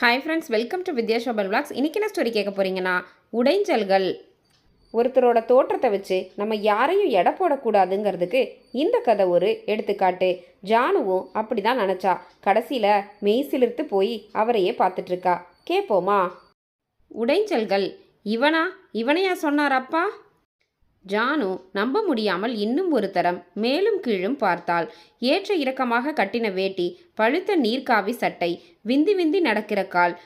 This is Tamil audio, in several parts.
Hi friends welcome to Vidya Shobal vlogs இன்றைக்கி என்ன ஸ்டோரி கேட்க போகிறீங்கன்னா உடைஞ்சல்கள். ஒருத்தரோட தோற்றத்தை வச்சு நம்ம யாரையும் எடை போடக்கூடாதுங்கிறதுக்கு இந்த கதை ஒரு எடுத்துக்காட்டு. ஜானுவும் அப்படி தான் நினச்சா. கடைசியில் மெய் சிலிர்த்து போய் அவரையே பார்த்துட்ருக்கா கேட்போமா உடைஞ்சல்கள். இவனா? இவனையா சொன்னார் அப்பா? ஜானு நம்ப முடியாமல் இன்னும் ஒரு தரம் மேலும் கீழும் பார்த்தாள். ஏற்ற இறக்கமாக கட்டின வேட்டி பழுத்த நீர்க்காவி சட்டை விந்தி விந்தி நடக்கிற கால்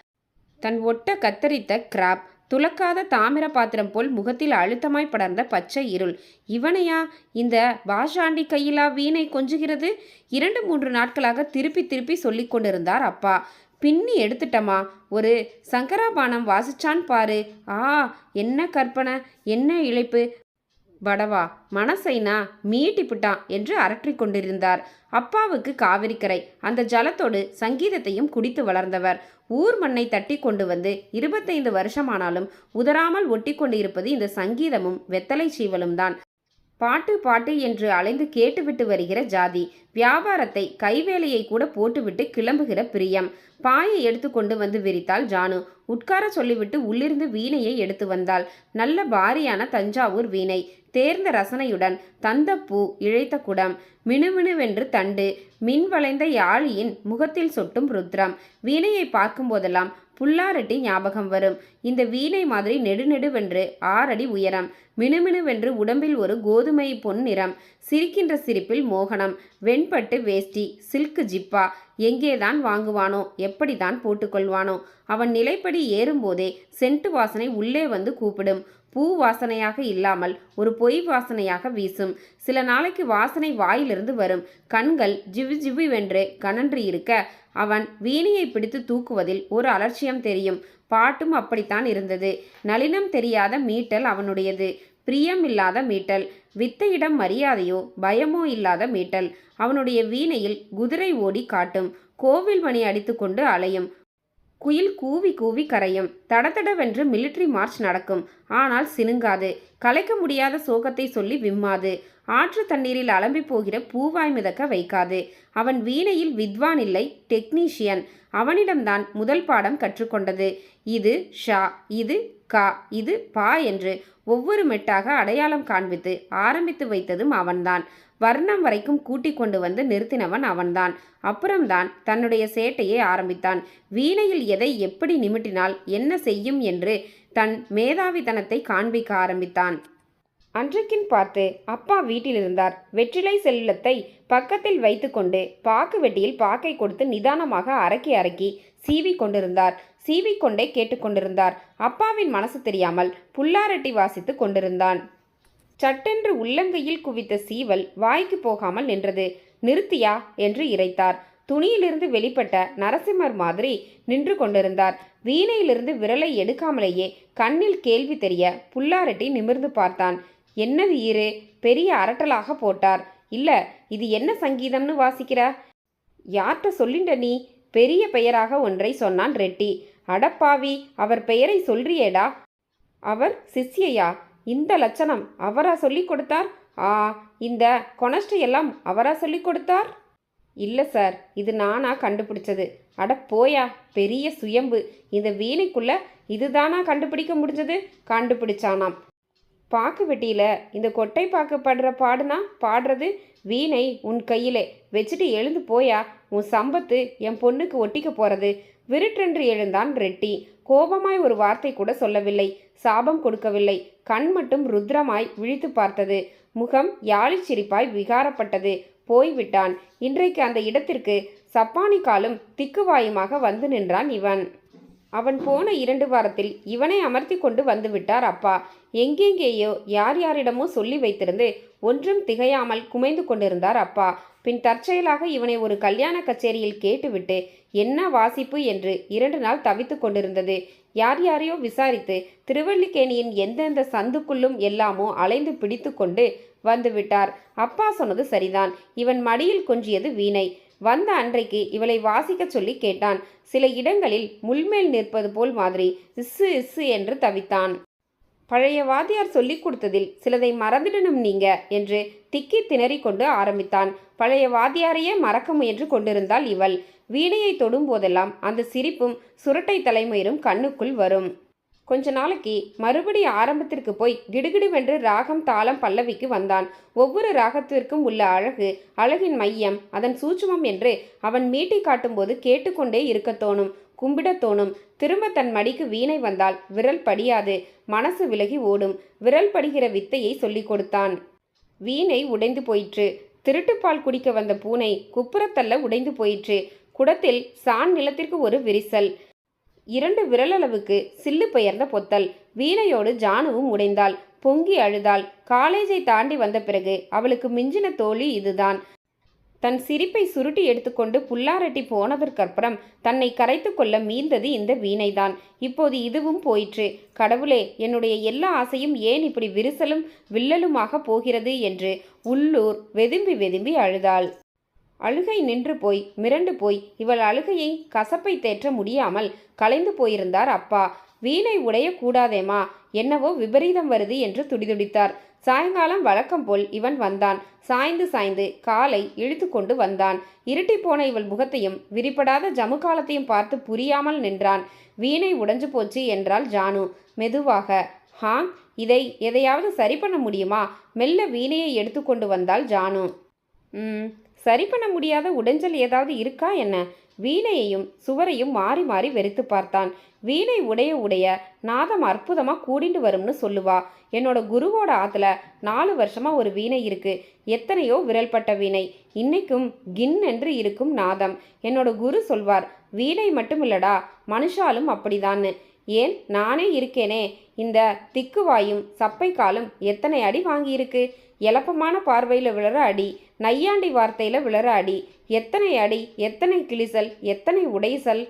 தன் ஒட்ட கத்தரித்த கிராப் துலக்காத தாமிர பாத்திரம் போல் முகத்தில் அழுத்தமாய் படர்ந்த பச்சை இருள். இவனையா? இந்த பாஷாண்டி கையிலா வீணை கொஞ்சுகிறது? இரண்டு மூன்று நாட்களாக திருப்பி திருப்பி சொல்லிக் கொண்டிருந்தார் அப்பா. பின்னி எடுத்துட்டமா? ஒரு சங்கராபானம் வாசிச்சான் பாரு. ஆ என்ன கற்பனை? என்ன இழைப்பு? வடவா மனசைனா மீட்டிப்புட்டான் என்று அரற்றிக் கொண்டிருந்தார். அப்பாவுக்கு காவிரிக்கரை அந்த ஜலத்தோடு சங்கீதத்தையும் குடித்து வளர்ந்தவர். ஊர் மண்ணை தட்டி கொண்டு வந்து இருபத்தைந்து வருஷமானாலும் உதறாமல் ஒட்டி கொண்டு இருப்பது இந்த சங்கீதமும் வெத்தலை சீவலும் தான். பாட்டு பாட்டு என்று அலைந்து கேட்டுவிட்டு வருகிற ஜாதி வியாபாரத்தை கைவேலையை கூட போட்டுவிட்டு கிளம்புகிற பிரியம். பாயை எடுத்து கொண்டு வந்து விரித்தாள் ஜானு. உட்கார சொல்லிவிட்டு உள்ளிருந்து வீணையை எடுத்து வந்தாள். நல்ல பாரியான தஞ்சாவூர் வீணை. தேர்ந்த ரசனையுடன் தந்தப்பூ இழைத்த குடம். மினுமினுவென்று தண்டு. மின் வளைந்த யாழியின் முகத்தில் சொட்டும் ருத்ரம். வீணையை பார்க்கும்போதெல்லாம் புல்லாரட்டி ஞாபகம் வரும். இந்த வீணை மாதிரி நெடுநெடுவென்று ஆறடி உயரம். மினுமினுவென்று உடம்பில் ஒரு கோதுமை பொன் நிறம். சிரிக்கின்ற சிரிப்பில் மோகனம். வெண்பட்டு வேஷ்டி. சில்க் ஜிப்பா. எங்கேதான் வாங்குவானோ? எப்படிதான் போட்டுக்கொள்வானோ? அவன் நிலைப்படி ஏறும்போதே சென்ட்டு வாசனை உள்ளே வந்து கூப்பிடும். பூ வாசனையாக இல்லாமல் ஒரு பொய் வாசனையாக வீசும். சில நாளைக்கு வாசனை வாயிலிருந்து வரும். கண்கள் ஜிவு வென்று கனன்று இருக்க அவன் வீணையை பிடித்து தூக்குவதில் ஒரு அலட்சியம் தெரியும். பாட்டும் அப்படித்தான் இருந்தது. நளினம் தெரியாத மீட்டல் அவனுடையது. பிரியம் இல்லாத மீட்டல் வித்தையிடம் மரியாதையோ பயமோ இல்லாத மீட்டல். அவனுடைய வீணையில் குதிரை ஓடி காட்டும். கோவில் மணி அடித்துக்கொண்டு அலையும். குயில் கூவி கூவி கரையும். தடதடவென்று மிலிட்ரி மார்ச் நடக்கும். ஆனால் சினுங்காது. கலைக்க முடியாத சோகத்தை சொல்லி விம்மாது. ஆற்று தண்ணீரில் அலம்பி போகிற பூவாய் மிதக்க வைக்காது. அவன் வீணையில் வித்வான் இல்லை டெக்னீஷியன் அவனிடம்தான் முதல் பாடம் கற்றுக்கொண்டது. இது ஷா இது கா இது பா என்று ஒவ்வொரு மெட்டாக அடையாளம் காண்பித்து ஆரம்பித்து வைத்ததும் அவன்தான். வர்ணம் வரைக்கும் கூட்டிக் கொண்டு வந்து நிறுத்தினவன் அவன்தான். அப்புறம்தான் தன்னுடைய சேட்டையை ஆரம்பித்தான். வீணையில் எதை எப்படி நிமிட்டினால் என்ன செய்யும் என்று தன் மேதாவித்தனத்தை காண்பிக்க ஆரம்பித்தான். அன்றைக்கின் பார்த்து அப்பா வீட்டில் இருந்தார். வெற்றிலை செல்லத்தை பக்கத்தில் வைத்துக்கொண்டு பாக்கு வெட்டியில் பாக்கை கொடுத்து நிதானமாக அரக்கி அரக்கி சீவி கொண்டிருந்தார். சீவிக்கொண்டே கேட்டுக்கொண்டிருந்தார் அப்பாவின் மனசு தெரியாமல் புல்லாரட்டி வாசித்து கொண்டிருந்தான். சட்டென்று உள்ளங்கையில் குவித்த சீவல் வாய்க்கு போகாமல் நின்றது. நிறுத்தியா? என்று இறைத்தார். துணியிலிருந்து வெளிப்பட்ட நரசிம்மர் மாதிரி நின்று கொண்டிருந்தார். வீணையிலிருந்து விரலை எடுக்காமலேயே கண்ணில் கேள்வி தெரிய புல்லாரட்டி நிமிர்ந்து பார்த்தான். என்னது ஈரு பெரிய அரட்டலாக போட்டார். இல்ல இது என்ன சங்கீதம்னு வாசிக்கிற? யார்கிட்ட சொல்லிண்ட நீ? பெரிய பெயராக ஒன்றை சொன்னான் ரெட்டி. அடப்பாவி அவர் பெயரை சொல்றியேடா? அவர் சிஷ்யையா? இந்த லட்சணம் அவரா சொல்லி கொடுத்தார்? ஆ இந்த கொனஸ்ட் எல்லாம் அவரா சொல்லி கொடுத்தார்? இல்லை சார் இது நானா கண்டுபிடிச்சது. அட போயா பெரிய சுயம்பு. இந்த வீணைக்குள்ள இதுதானா கண்டுபிடிக்க முடிஞ்சது? கண்டுபிடிச்சானாம். பாக்கு வெட்டியில் இந்த கொட்டை பாக்கு படுற பாடுனா பாடுறது வீணை உன் கையிலே. வச்சுட்டு எழுந்து போயா உன் சம்பத்து என் பொண்ணுக்கு ஒட்டிக்க போறது. விருட்டென்று எழுந்தான் ரெட்டி. கோபமாய் ஒரு வார்த்தை கூட சொல்லவில்லை. சாபம் கொடுக்கவில்லை. கண் மட்டும் ருத்ரமாய் விழித்து பார்த்தது. முகம் யாழிச் சிரிப்பாய் விகாரப்பட்டது. போய்விட்டான். இன்றைக்கு அந்த இடத்திற்கு சப்பானி காலும் திக்குவாயுமாக வந்து நின்றான் இவன். அவன் போன இரண்டு வாரத்தில் இவனை அமர்த்தி கொண்டு வந்து விட்டார் அப்பா. எங்கெங்கேயோ யார் யாரிடமோ சொல்லி வைத்திருந்து ஒன்றும் திகையாமல் குமைந்து கொண்டிருந்தார் அப்பா. பின் தற்செயலாக இவனை ஒரு கல்யாண கச்சேரியில் கேட்டுவிட்டு என்ன வாசிப்பு? என்று இரண்டு நாள் தவித்து கொண்டிருந்தது. யார் யாரையோ விசாரித்து திருவல்லிக்கேணியின் எந்தெந்த சந்துக்குள்ளும் எல்லாமோ அலைந்து பிடித்து கொண்டு வந்துவிட்டார். அப்பா சொன்னது சரிதான். இவன் மடியில் கொஞ்சியது வீணை. வந்த அன்றைக்கு இவளை வாசிக்க சொல்லி கேட்டான். சில இடங்களில் முள்மேல் நிற்பது போல் மாதிரி இஸ்ஸு இஸ்ஸு என்று தவித்தான். பழைய வாத்தியார் சொல்லிக் கொடுத்ததில் சிலதை மறந்துடணும் நீங்க என்று திக்கி திணறிக் கொண்டு ஆரம்பித்தான். பழைய வாத்தியாரையே மறக்க முயன்று கொண்டிருந்தாள் இவள். வீணையை தொடும் போதெல்லாம் அந்த சிரிப்பும் சுரட்டை தலைமயிரும் கண்ணுக்குள் வரும். கொஞ்ச நாளைக்கு மறுபடி ஆரம்பத்திற்கு போய் கிடுகிடுவென்று ராகம் தாளம் பல்லவிக்கு வந்தான். ஒவ்வொரு ராகத்திற்கும் உள்ள அழகு அழகின் மையம் அதன் சூட்சுமம் என்று அவன் மீட்டி காட்டும்போது கேட்டுக்கொண்டே இருக்கத் தோணும். கும்பிடத் தோணும் திரும்ப தன் மடிக்கு வீணை வந்தால் விரல் படியாது. மனசு விலகி ஓடும். விரல் படுகிற வித்தையை சொல்லிக் கொடுத்தான். வீணை உடைந்து போயிற்று. திருட்டுப்பால் குடிக்க வந்த பூனை குப்புறத்தள்ள உடைந்து போயிற்று. குடத்தில் சான் நிலத்திற்கு ஒரு விரிசல். இரண்டு விரலளவுக்கு சில்லு பெயர்ந்த பொத்தல். வீணையோடு ஜானுவும் உடைந்தாள். பொங்கி அழுதாள். காலேஜை தாண்டி வந்த பிறகு அவளுக்கு மிஞ்சின தோழி இதுதான். தன் சிரிப்பை சுருட்டி எடுத்துக்கொண்டு புல்லாரட்டி போனதற்கப்புறம் தன்னை கரைத்து கொள்ள மீந்தது இந்த வீணைதான். இப்போது இதுவும் போயிற்று. கடவுளே என்னுடைய எல்லா ஆசையும் ஏன் இப்படி விரிசலும் வில்லலுமாக போகிறது என்று உள்ளூர் வெதும்பி வெதும்பி அழுதாள். அழுகை நின்று போய் மிரண்டு போய் இவள் அழுகையை கசப்பை தேற்ற முடியாமல் கலைந்து போயிருந்தார் அப்பா. வீணை உடையக்கூடாதேமா என்னவோ விபரீதம் வருது என்று துடிதுடித்தார். சாயங்காலம் வழக்கம் போல் இவன் வந்தான். சாய்ந்து சாய்ந்து காலை இழுத்து கொண்டு வந்தான். இருட்டி போன இவள் முகத்தையும் விரிப்படாத ஜமுகாலத்தையும் பார்த்து புரியாமல் நின்றான். வீணை உடைஞ்சு போச்சு என்றாள் ஜானு. மெதுவாக ஹாங் இதை எதையாவது சரி பண்ண முடியுமா? மெல்ல வீணையை எடுத்துக்கொண்டு வந்தாள் ஜானு. ம் சரி பண்ண முடியாத உடைஞ்சல் ஏதாவது இருக்கா என்ன? வீணையையும் சுவரையும் மாறி மாறி வெறித்து பார்த்தான். வீணை உடைய உடைய நாதம் அற்புதமா கூடிண்டு வரும்னு சொல்லுவா. என்னோட குருவோட ஆத்துல நாலு வருஷமா ஒரு வீணை இருக்கு. எத்தனையோ விரல்பட்ட வீணை. இன்னைக்கும் கின் என்று இருக்கும் நாதம். என்னோட குரு சொல்வார் வீணை மட்டும் இல்லடா மனுஷாலும் அப்படிதான்னு. ஏன்? நானே இருக்கேனே. இந்த திக்குவாயும் சப்பை காலும் எத்தனை அடி வாங்கியிருக்கு? எளப்பமான பார்வையில் விழற அடி நையாண்டி வார்த்தையில் விழற அடி எத்தனை அடி எத்தனை கிளிசல் எத்தனை உடைசல்?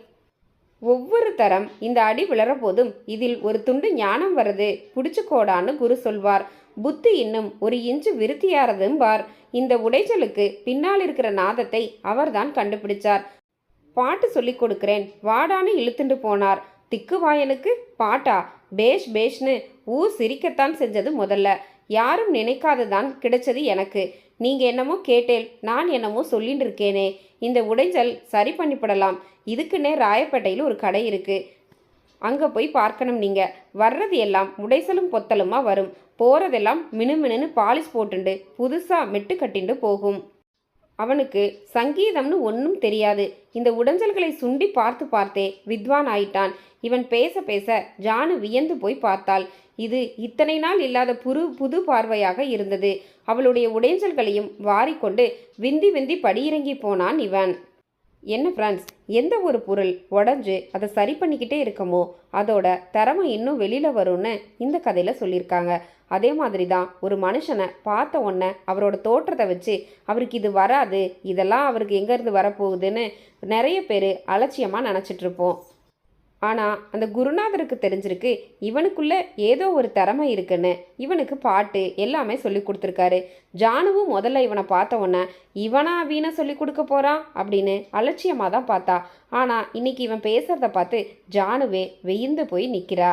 ஒவ்வொரு தரம் இந்த அடி விழற போதும் இதில் ஒரு துண்டு ஞானம் வருது. பிடிச்சுக்கோடான்னு குரு சொல்வார். புத்தி இன்னும் ஒரு இன்ச்சு விருத்தியாரதும் பார். இந்த உடைச்சலுக்கு பின்னால் இருக்கிற நாதத்தை அவர்தான் கண்டுபிடிச்சார். பாட்டு சொல்லிக் கொடுக்கிறேன். வாடான்னு இழுத்துண்டு போனார். திக்குவாயனுக்கு பாட்டா? பேஷ் பேஷ்னு. ஊர் சிரிக்கத்தான் செஞ்சது முதல்ல. யாரும் நினைக்காததான் கிடைச்சது எனக்கு. நீங்கள் என்னமோ கேட்டேன் நான் என்னமோ சொல்லிட்டு இருக்கேனே. இந்த உடைஞ்சல் சரி பண்ணிப்படலாம். இதுக்குன்னே ராயப்பேட்டையில் ஒரு கடை இருக்குது அங்கே போய் பார்க்கணும் நீங்கள் வர்றது எல்லாம் உடைசலும் பொத்தலுமா வரும். போகிறதெல்லாம் மினுமினுன்னு பாலிஷ் போட்டுண்டு புதுசாக மெட்டு கட்டிண்டு போகும். அவனுக்கு சங்கீதம்னு ஒன்றும் தெரியாது. இந்த உடைஞ்சல்களை சுண்டி பார்த்து பார்த்தே வித்வான் ஆயிட்டான். இவன் பேச பேச ஜானு வியந்து போய் பார்த்தாள். இது இத்தனை நாள் இல்லாத புது புது பார்வையாக இருந்தது. அவளுடைய உடைஞ்சல்களையும் வாரிக்கொண்டு விந்தி விந்தி படியிறங்கி போனான் இவன். என்ன ஃப்ரெண்ட்ஸ் எந்த ஒரு பொருள் உடஞ்சு அதை சரி பண்ணிக்கிட்டே இருக்கமோ அதோட திறமை இன்னும் வெளியில் வரும்னு இந்த கதையில் சொல்லியிருக்காங்க. அதே மாதிரி தான் ஒரு மனுஷனை பார்த்த உடனே அவரோட தோற்றத்தை வச்சு அவருக்கு இது வராது இதெல்லாம் அவருக்கு எங்கேருந்து வரப்போகுதுன்னு நிறைய பேர் அலட்சியமாக நினச்சிட்ருப்போம் ஆனால் அந்த குருநாதருக்கு தெரிஞ்சிருக்கு இவனுக்குள்ளே ஏதோ ஒரு திறமை இருக்குன்னு. இவனுக்கு பாட்டு எல்லாமே சொல்லி கொடுத்துருக்காரு. ஜானுவும் முதல்ல இவனை பார்த்த உடனே இவனா வீணை சொல்லி கொடுக்க போகிறான் அப்படின்னு அலட்சியமாக தான் பார்த்தா. ஆனால் இன்னைக்கு இவன் பேசுகிறத பார்த்து ஜானுவே வெயிந்து போய் நிற்கிறா